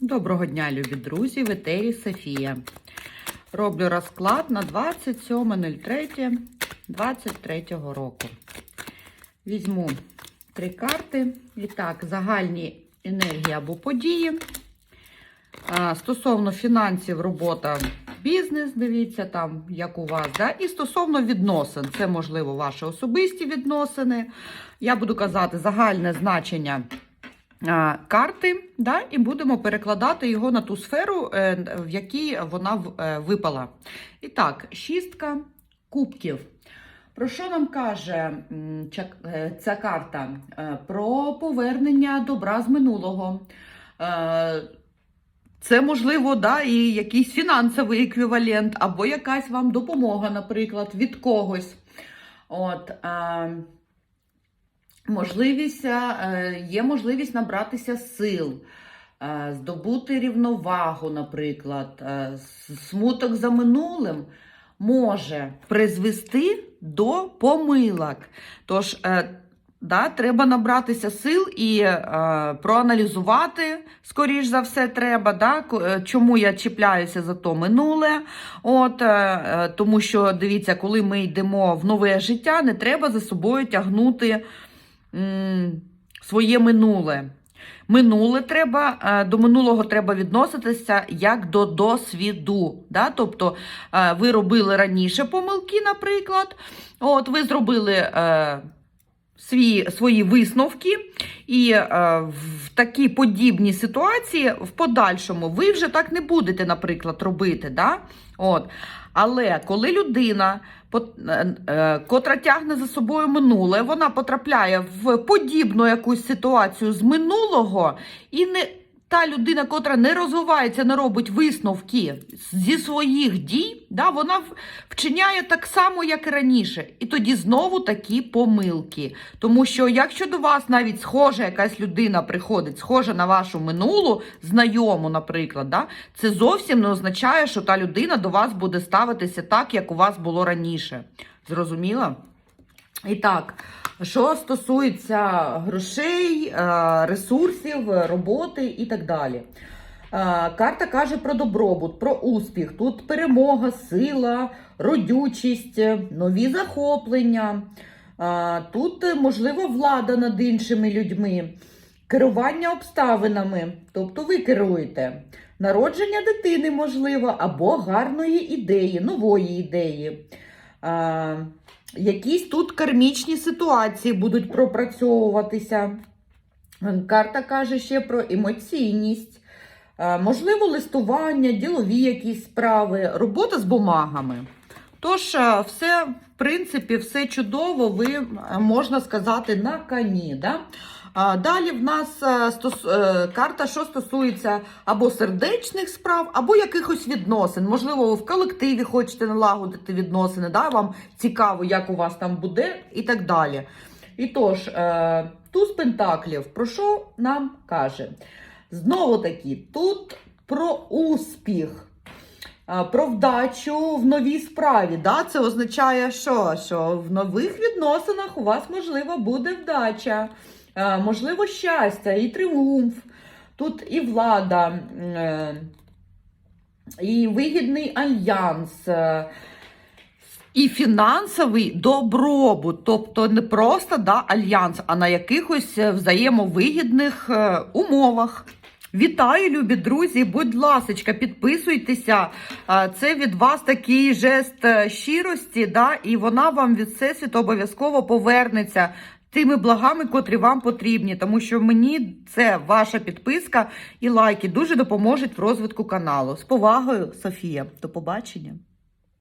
Доброго дня, любі друзі! В етері Софія. Роблю розклад на 27.03.23 року. Візьму три карти. І так, загальні енергії або події. Стосовно фінансів, робота, бізнес, дивіться, там, як у вас. Да? І стосовно відносин, це, можливо, ваші особисті відносини. Я буду казати загальне значення карти, да, і будемо перекладати його на ту сферу, е, в якій вона е, випала. І так, шістка кубків. Про що нам каже е, ця карта? Е, Про повернення добра з минулого. Е, Це можливо, да, і якийсь фінансовий еквівалент, або якась вам допомога, наприклад, від когось. От, е, можливість, е, є можливість набратися сил, е, здобути рівновагу, наприклад, е, смуток за минулим може призвести до помилок. Тож, да, треба набратися сил і е, проаналізувати, скоріш за все, треба, да, чому я чіпляюся за то минуле. От, е, тому що, дивіться, коли ми йдемо в нове життя, не треба за собою тягнути своє минуле. Минуле треба, е, до минулого треба відноситися як до досвіду. Да? Тобто е, ви робили раніше помилки, наприклад, от ви зробили е, свої, висновки, і е, в такі подібні ситуації в подальшому ви вже так не будете, наприклад, робити. Да? От. Але коли людина, е, е, котра тягне за собою минуле, вона потрапляє в подібну якусь ситуацію з минулого, і не та людина, котра не розвивається, не робить висновки зі своїх дій, да, вона вчиняє так само, як і раніше. І тоді знову такі помилки. Тому що якщо до вас навіть схожа якась людина приходить, схожа на вашу минулу, знайому, наприклад, да, це зовсім не означає, що та людина до вас буде ставитися так, як у вас було раніше. Зрозуміло? І так, що стосується грошей, е, ресурсів, роботи і так далі. Е, Карта каже про добробут, про успіх. Тут перемога, сила, родючість, нові захоплення. Е, Тут, можливо, влада над іншими людьми, керування обставинами, тобто ви керуєте, народження дитини, можливо, або гарної ідеї, нової ідеї. Якісь тут кармічні ситуації будуть пропрацьовуватися. Карта каже ще про емоційність, можливо, листування, ділові якісь справи, робота з бумагами. Тож, все, в принципі, все чудово, ви можна сказати, на коні. Да? Далі в нас е, е, карта, що стосується або сердечних справ, або якихось відносин. Можливо, ви в колективі хочете налагодити відносини, да? вам цікаво, як у вас там буде, і так далі. І тож, е, туз пентаклів, про що нам каже? Знову таки, тут про успіх. Е, Про вдачу в новій справі. Да? Це означає, що? що в нових відносинах у вас, можливо, буде вдача, е, можливо, щастя і тріумф. Тут і влада, е, і вигідний альянс, і фінансовий добробут. Тобто не просто да, альянс, а на якихось взаємовигідних умовах. Вітаю, любі друзі! Будь ласка, підписуйтеся. Це від вас такий жест е, щирості, да, і вона вам від всесвіту обов'язково повернеться тими благами, котрі вам потрібні. Тому що мені це ваша підписка і лайки дуже допоможуть в розвитку каналу. З повагою, Софія. До побачення.